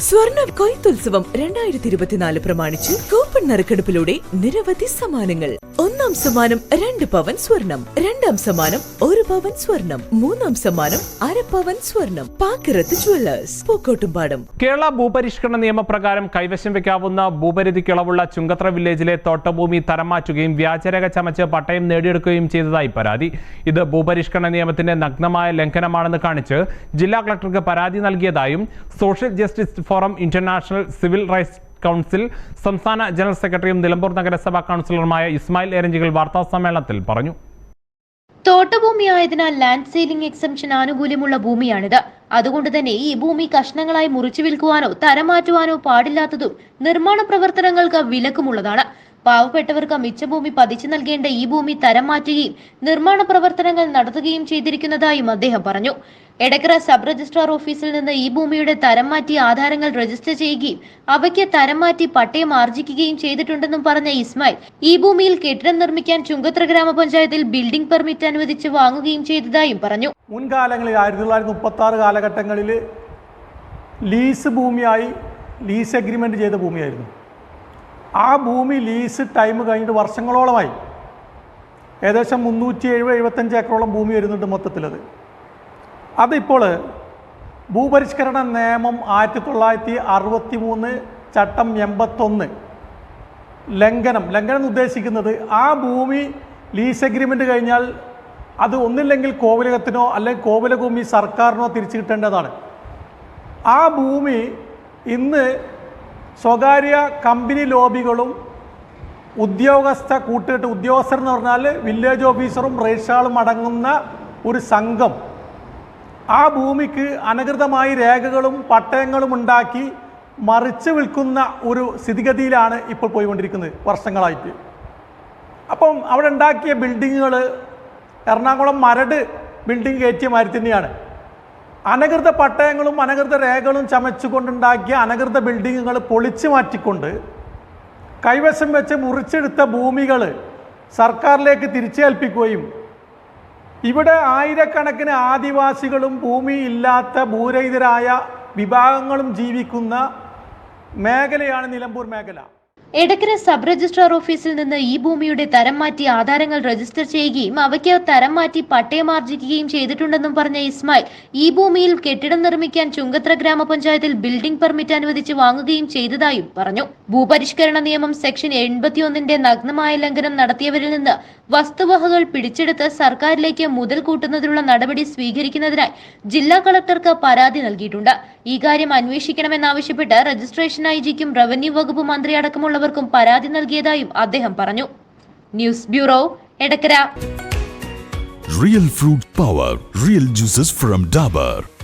സ്വർണ കൊയ്ത്തുത്സവം രണ്ടായിരത്തി ഇരുപത്തിനാല് പ്രമാണിച്ച് കൂപ്പൺ നറുക്കെടുപ്പിലൂടെ നിരവധി സമ്മാനങ്ങൾ. ഒന്നാം സമ്മാനം രണ്ട് പവൻ സ്വർണം രണ്ടാം സമ്മാനം ഒരു പവൻ സ്വർണം മൂന്നാം സമ്മാനം അര പവൻ സ്വർണം. പാക്കിറത്ത് ജുവല്ലേഴ്സ് പൂക്കോട്ടുംപാടം. കേരള ഭൂപരിഷ്കരണ നിയമപ്രകാരം കൈവശം വെക്കാവുന്ന ഭൂപരിധി കിളവുള്ള ചുങ്കത്ര വില്ലേജിലെ തോട്ടഭൂമി തരം മാറ്റുകയും വ്യാജരേഖ ചമച്ച് പട്ടയം നേടിയെടുക്കുകയും ചെയ്തതായി പരാതി. ഇത് ഭൂപരിഷ്കരണ നിയമത്തിന്റെ നഗ്നമായ ലംഘനമാണെന്ന് കാണിച്ച് ജില്ലാ കളക്ടർക്ക് പരാതി നൽകിയതായും social justice forum international civil rights council സംസ്ഥാന ജനറൽ സെക്രട്ടറിയും നിലമ്പൂർ നഗരസഭാ കൗൺസിലറുമായ ഇസ്മായിൽ എരഞ്ചികൾ വാർത്താ സമ്മേളനത്തിൽ പറഞ്ഞു. തോട്ടഭൂമിയായതിനാൽ ലാൻഡ് സെയിലിംഗ് എക്സംഷൻ ആനുകൂല്യമുള്ള ഭൂമിയാണിത്. അതുകൊണ്ട് തന്നെ ഈ ഭൂമി കഷ്ണങ്ങളായി മുറിച്ചു വിൽക്കുവാനോ തരം മാറ്റുവാനോ പാടില്ലാത്തതും നിർമ്മാണ പ്രവർത്തനങ്ങൾക്ക് വിലക്കുമുള്ളതാണ്. പാവപ്പെട്ടവർക്ക് മിച്ചഭൂമി പതിച്ചു നൽകേണ്ട ഈ ഭൂമി തരം മാറ്റുകയും നിർമ്മാണ പ്രവർത്തനങ്ങൾ നടത്തുകയും ചെയ്തിരിക്കുന്നതായും അദ്ദേഹം പറഞ്ഞു. എടക്കര സബ് രജിസ്ട്രാർ ഓഫീസിൽ നിന്ന് ഈ ഭൂമിയുടെ തരം മാറ്റി ആധാരങ്ങൾ രജിസ്റ്റർ ചെയ്യുകയും അവയ്ക്ക് തരം മാറ്റി പട്ടയം ആർജിക്കുകയും ചെയ്തിട്ടുണ്ടെന്നും പറഞ്ഞ ഇസ്മായിൽ ഈ ഭൂമിയിൽ കെട്ടിടം നിർമ്മിക്കാൻ ചുങ്കത്ര ഗ്രാമപഞ്ചായത്തിൽ ബിൽഡിംഗ് പെർമിറ്റ് അനുവദിച്ച് വാങ്ങുകയും ചെയ്തതായും പറഞ്ഞു. മുൻകാലങ്ങളിൽ ആയിരത്തി തൊള്ളായിരത്തി മുപ്പത്തി ആറ് കാലഘട്ടങ്ങളിൽ ലീസ് ഭൂമിയായി ലീസ് അഗ്രിമെന്റ് ചെയ്ത ഭൂമിയായിരുന്നു. ആ ഭൂമി ലീസ് ടൈം കഴിഞ്ഞിട്ട് വർഷങ്ങളോളമായി. ഏകദേശം മുന്നൂറ്റി എഴുപത് എഴുപത്തഞ്ച് ഏക്കറോളം ഭൂമി വരുന്നുണ്ട് മൊത്തത്തിലത്. അതിപ്പോൾ ഭൂപരിഷ്കരണ നിയമം ആയിരത്തി തൊള്ളായിരത്തി അറുപത്തി മൂന്ന് ചട്ടം എൺപത്തൊന്ന് ലംഘനം ലംഘനം ഉദ്ദേശിക്കുന്നത് ആ ഭൂമി ലീസ് എഗ്രിമെന്റ് കഴിഞ്ഞാൽ അത് ഒന്നില്ലെങ്കിൽ കോവിലകത്തിനോ അല്ലെങ്കിൽ കോവില ഭൂമി സർക്കാരിനോ തിരിച്ചു കിട്ടേണ്ടതാണ്. ആ ഭൂമി ഇന്ന് സ്വകാര്യ കമ്പനി ലോബികളും ഉദ്യോഗസ്ഥ കൂട്ടുകെട്ട് ഉദ്യോഗസ്ഥർ എന്ന് പറഞ്ഞാൽ വില്ലേജ് ഓഫീസറും രജിസ്ട്രാളും അടങ്ങുന്ന ഒരു സംഘം. ആ ഭൂമിക്ക് അനധികൃതമായി രേഖകളും പട്ടയങ്ങളും ഉണ്ടാക്കി മറിച്ച് വിൽക്കുന്ന ഒരു സ്ഥിതിഗതിയിലാണ് ഇപ്പോൾ പോയിക്കൊണ്ടിരിക്കുന്നത് വർഷങ്ങളായിട്ട്. അപ്പം അവിടെ ഉണ്ടാക്കിയ ബിൽഡിങ്ങുകൾ എറണാകുളം മരട് ബിൽഡിംഗ് കയറ്റിയ മാതിരി തന്നെയാണ്. അനധികൃത പട്ടയങ്ങളും അനകൃത രേഖകളും ചമച്ചുകൊണ്ടുണ്ടാക്കിയ അനകൃത ബിൽഡിങ്ങുകൾ പൊളിച്ചു മാറ്റിക്കൊണ്ട് കൈവശം വെച്ച് മുറിച്ചെടുത്ത ഭൂമികൾ സർക്കാരിലേക്ക് തിരിച്ചേൽപ്പിക്കുകയും ഇവിടെ ആയിരക്കണക്കിന് ആദിവാസികളും ഭൂമി ഇല്ലാത്ത ഭൂരഹിതരായ വിഭാഗങ്ങളും ജീവിക്കുന്ന മേഖലയാണ് നിലമ്പൂർ മേഖല. എടക്കര സബ് രജിസ്ട്രാർ ഓഫീസിൽ നിന്ന് ഈ ഭൂമിയുടെ തരം മാറ്റി ആധാരങ്ങൾ രജിസ്റ്റർ ചെയ്യുകയും അവയ്ക്ക് തരം മാറ്റി പട്ടയമാർജിക്കുകയും ചെയ്തിട്ടുണ്ടെന്നും പറഞ്ഞ ഇസ്മായിൽ ഈ ഭൂമിയിൽ കെട്ടിടം നിർമ്മിക്കാൻ ചുങ്കത്ര ഗ്രാമപഞ്ചായത്തിൽ ബിൽഡിംഗ് പെർമിറ്റ് അനുവദിച്ച് വാങ്ങുകയും ചെയ്തതായും പറഞ്ഞു. ഭൂപരിഷ്കരണ നിയമം സെക്ഷൻ എൺപത്തിയൊന്നിന്റെ നഗ്നമായ ലംഘനം നടത്തിയവരിൽ നിന്ന് വസ്തുവകകൾ പിടിച്ചെടുത്ത് സർക്കാരിലേക്ക് മുതൽ കൂട്ടുന്നതിനുള്ള നടപടി സ്വീകരിക്കുന്നതിനായി ജില്ലാ കളക്ടർക്ക് പരാതി നൽകിയിട്ടുണ്ട്. ഈ കാര്യം അന്വേഷിക്കണമെന്നാവശ്യപ്പെട്ട് രജിസ്ട്രേഷൻ ഐ ജിക്കും റവന്യൂ വകുപ്പ് മന്ത്രി അടക്കമുള്ളവർക്കും പരാതി നൽകിയതായും അദ്ദേഹം പറഞ്ഞു news bureau Edakkara real fruit power real juices from Dabur.